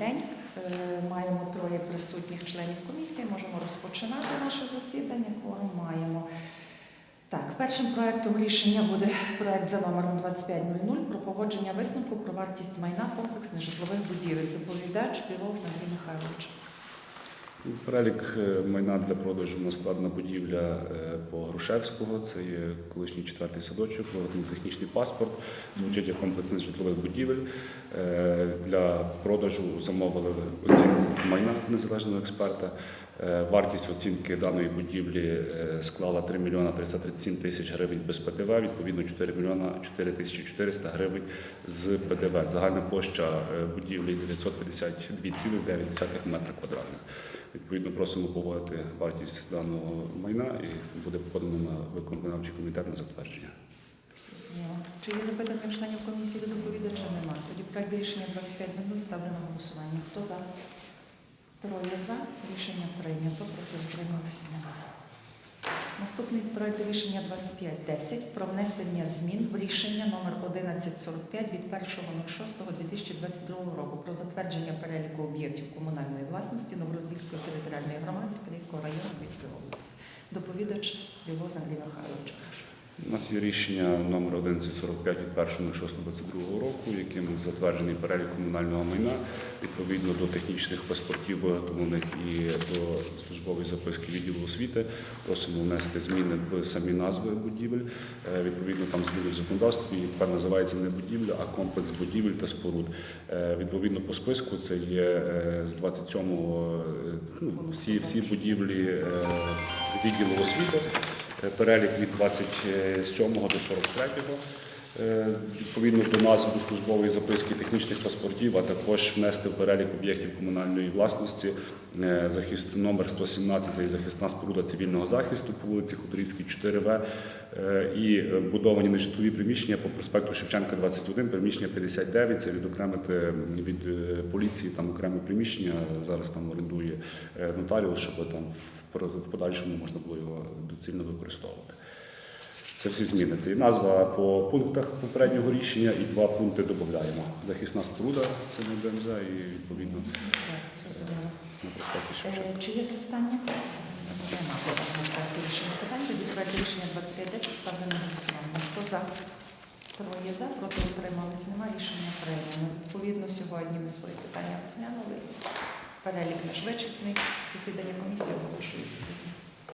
день. Е, Маємо троє присутніх членів комісії. Можемо розпочинати наше засідання. кого маємо. Так, першим проектом рішення буде проект за номером 2500 про погодження висновку про вартість майна комплексних житлових будівель. Доповідач Білов Андрій Михайлович. Перелік е, майна для продажу у нас складена будівля е, по Грушевського. Це є колишній четвертий садочок, технічний паспорт, звучить як комплексних житлових будівель. Е, Для продажу замовили оцінку майна незалежного експерта. Е, Вартість оцінки даної будівлі е, склала 3 мільйона 337 тисяч гривень без ПДВ, відповідно 4 мільйона 4 тисячі 400 гривень з ПДВ. Загальна площа е, будівлі 952,9 метра квадратних. Відповідно, просимо погодити вартість даного майна і буде подано на виконавчий комітет на затвердження. Чи є запитання членів комісії до доповідача? Немає. Тоді проект рішення 25.00 ставлю на голосування. Хто за? Троє за. Рішення прийнято. Проти утримались немає. Наступний проект рішення 2510 про внесення змін в рішення номер 1145 від 1.06.2022 року про затвердження переліку об'єктів комунальної власності Новороздільської територіальної громади Скалійського району Львівської області. Доповідач Львов Андрій Михайлович. У нас є рішення номер 1145 від 1.06.22 року, яким затверджений перелік комунального майна відповідно до технічних паспортів, виготовлених і до службової записки відділу освіти. Просимо внести зміни в самі назви будівель. Е, Відповідно, там зміни в законодавстві тепер називається не будівля, а комплекс будівель та споруд. Е, Відповідно по списку це є е, з 27-го е, ну, всі, всі будівлі відділу освіти. Е, Перелік від 27 до 43. Е, Відповідно до назв до службової записки технічних паспортів, а також внести в перелік об'єктів комунальної власності е, захист номер 117 це і захисна споруда цивільного захисту по вулиці Хуторівській 4В е, і будовані нежитлові приміщення по проспекту Шевченка 21, приміщення 59, це відокремити від поліції там окреме приміщення. Зараз там орендує нотаріус, щоб там в подальшому можна було його доцільно використовувати. Це всі зміни. Це і назва по пунктах попереднього рішення, і два пункти додаємо. Захисна споруда, це не ДМЗ, і відповідно Шевченка. Е, Чи є запитання? Нема подання проекту рішення питань. Тоді проект рішення 2510 ставлю на голосування. Хто за? Троє за, проти утримались. Нема рішення прийнято. Відповідно, сьогодні ми свої питання розглянули. Перелік наш вичерпний. Засідання комісії оголошується.